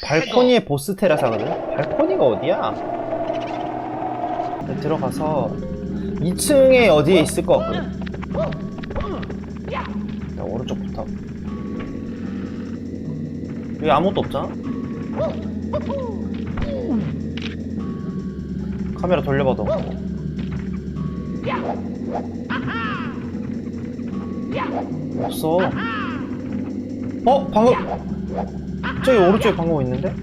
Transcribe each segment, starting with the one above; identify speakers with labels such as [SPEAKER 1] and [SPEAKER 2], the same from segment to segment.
[SPEAKER 1] 발코니에 보스 테라사거든? 발코니가 어디야? 들어가서 2층에 어디에 있을 것 같거든? 일단 오른쪽부터 여기 아무것도 없잖아? 카메라 돌려봐도 없어 어? 방금 저기 오른쪽에 방금 있는데?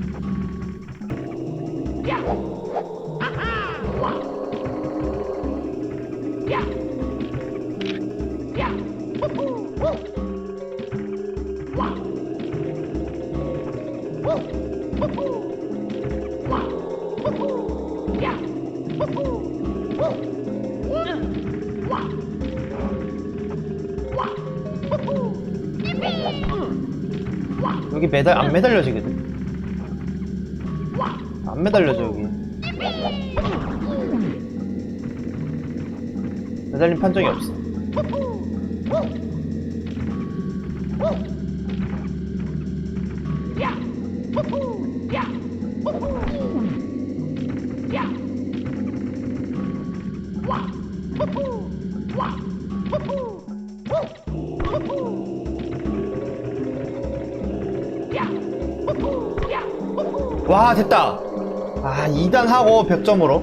[SPEAKER 1] 여기 매달 안 매달려지거든? 안 매달려져 여기. 매달린 판정이 없어 와 됐다. 아 2단 하고 100점으로.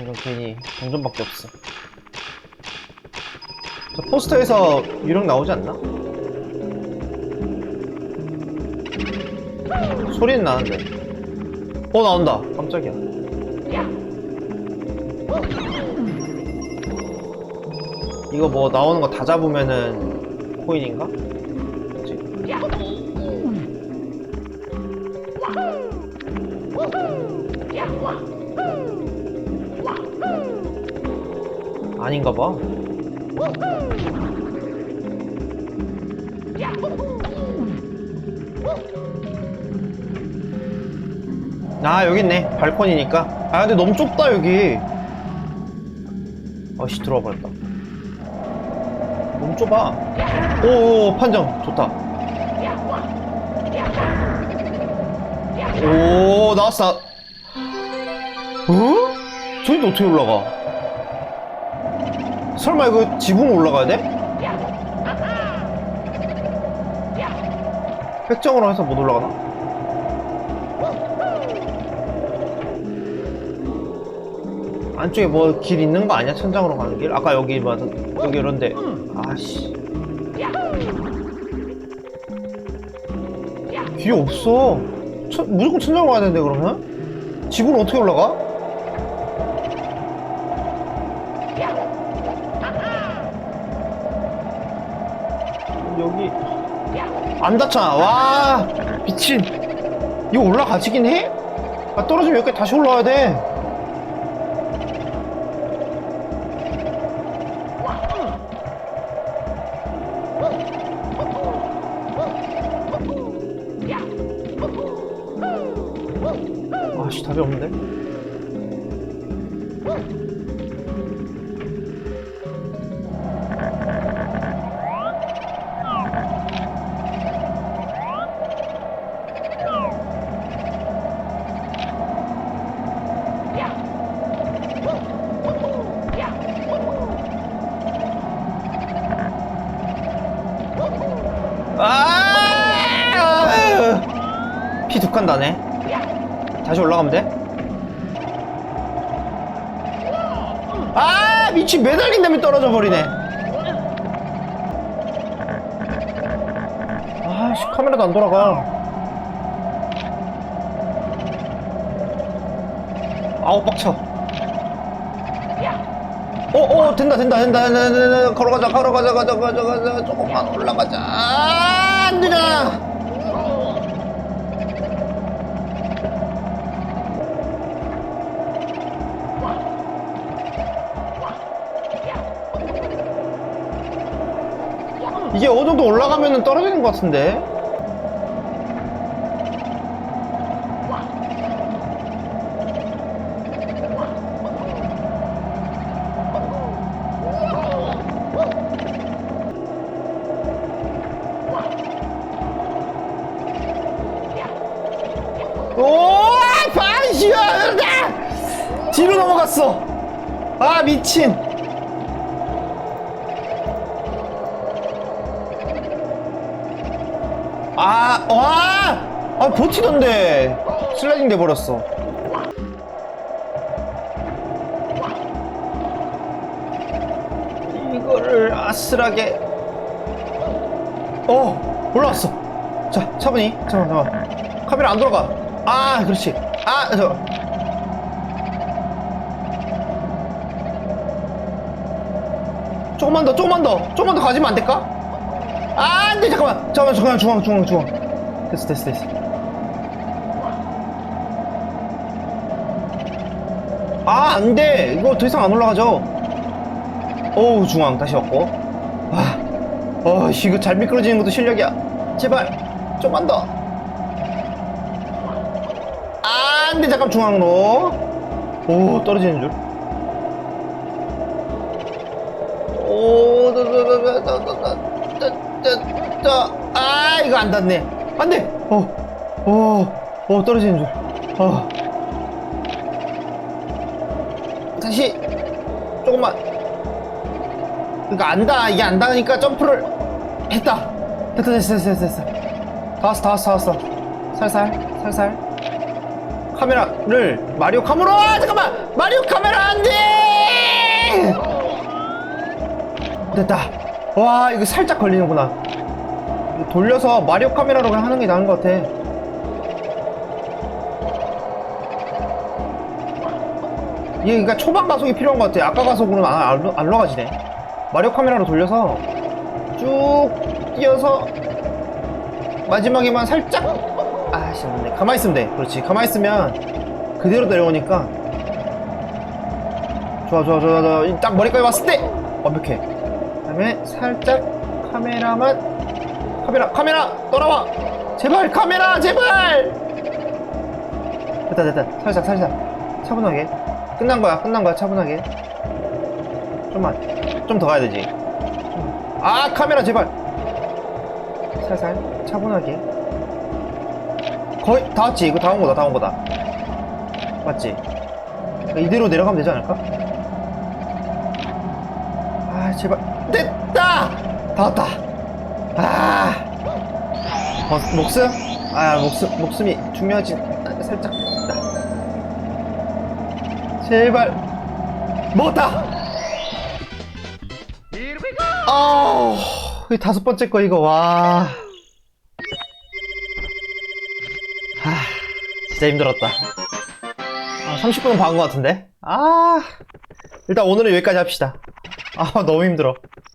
[SPEAKER 1] 이건 괜히 동전밖에 없어. 저 포스터에서 유령 나오지 않나? 소리는 나는데. 어 나온다. 깜짝이야. 이거 뭐 나오는 거 다 잡으면은 코인인가? 그치? 아닌가 봐. 아 여기 있네 발코니니까 아 근데 너무 좁다 여기 아씨 들어와 버렸다 좁아 오 판정 좋다 오 나왔어 어? 저기도 어떻게 올라가 설마 이거 지붕 올라가야 돼? 획정으로 해서 못 올라가나? 안쪽에 뭐 길 있는 거 아니야? 천장으로 가는 길? 아까 여기 뭐 여기 이런데 아씨 뒤에 없어 천- 무조건 천장으로 가야 되는데 그러면? 집은 어떻게 올라가? 여기 안 닿잖아 와 미친 이거 올라가지긴 해? 아, 떨어지면 여기까지 다시 올라와야 돼 아씨 답이 없는데 아! 피두칸 나네. 다시 올라가면 돼? 아 미친 매달린 다음에 떨어져 버리네. 아씨 카메라도 안 돌아가. 아우 빡쳐. 어, 어, 된다, 된다, 된다, 된다, 된다. 걸어가자, 걸어가자, 가자, 가자, 가자, 조금만 올라가자. 아, 안 되잖아. 이게 어느 정도 올라가면 떨어지는 것 같은데 오! 반시야! 뒤로 넘어갔어! 아, 미친! 아, 와! 아, 버티던데. 슬라이딩 돼버렸어. 이거를 아슬하게. 어, 올라왔어. 자, 차분히. 잠깐만, 잠깐만. 카메라 안 돌아가. 아, 그렇지. 아, 저. 조금만 더, 조금만 더, 조금만 더 가지면 안 될까? 아, 안 돼, 잠깐만. 잠깐만, 잠깐만, 중앙, 중앙, 중앙. 됐어, 됐어, 됐어. 아, 안 돼. 이거 더 이상 안 올라가죠. 어우, 중앙, 다시 왔고. 아, 어, 씨, 이거 잘 미끄러지는 것도 실력이야. 제발, 좀만 더. 아, 안 돼, 잠깐, 중앙으로. 오, 떨어지는 줄. 오, 떠, 떠, 아, 이거 안 닿네. 안 돼! 어, 어, 어, 떨어지는 줄. 어. 다시, 조금만. 그니까 안 닿아. 이게 안 닿으니까 점프를 했다. 됐다, 됐어, 됐어, 됐어. 다 왔어, 다 왔어, 다 왔어. 살살, 살살. 카메라를 마리오 카메라 아, 잠깐만 마리오 카메라 안돼 됐다 와 이거 살짝 걸리는구나. 돌려서 마리오 카메라로 그냥 하는 게 나은 것 같아. 이게 그러니까 초반 가속이 필요한 것 같아. 아까 가속으로는 안, 안, 안 올라가지네. 마리오 카메라로 돌려서 쭉 뛰어서 마지막에만 살짝. 아씨 안돼. 가만히 있으면 돼. 그렇지. 가만히 있으면 그대로 내려오니까. 좋아 좋아 좋아 좋아. 이딱 머리까지 왔을 때 완벽해 그 다음에 살짝 카메라만 카메라 카메라 돌아와! 제발 카메라 제발! 됐다 됐다. 살짝 살짝. 차분하게. 끝난 거야 끝난 거야 차분하게. 좀만 좀 더 가야 되지. 좀. 아 카메라 제발! 살살 차분하게. 거의 다 왔지? 이거 다 온 거다 다 온 거다. 맞지? 이대로 내려가면 되지 않을까? 아 제발 됐다! 다 왔다. 아. 어, 목숨? 아 목숨 목숨이 중요하지. 아, 살짝. 나. 제발. 먹었다! 아우 이 다섯 번째 거 이거. 와. 아, 진짜 힘들었다. 아, 30분은 봐은 것 같은데? 아, 일단 오늘은 여기까지 합시다. 아, 너무 힘들어.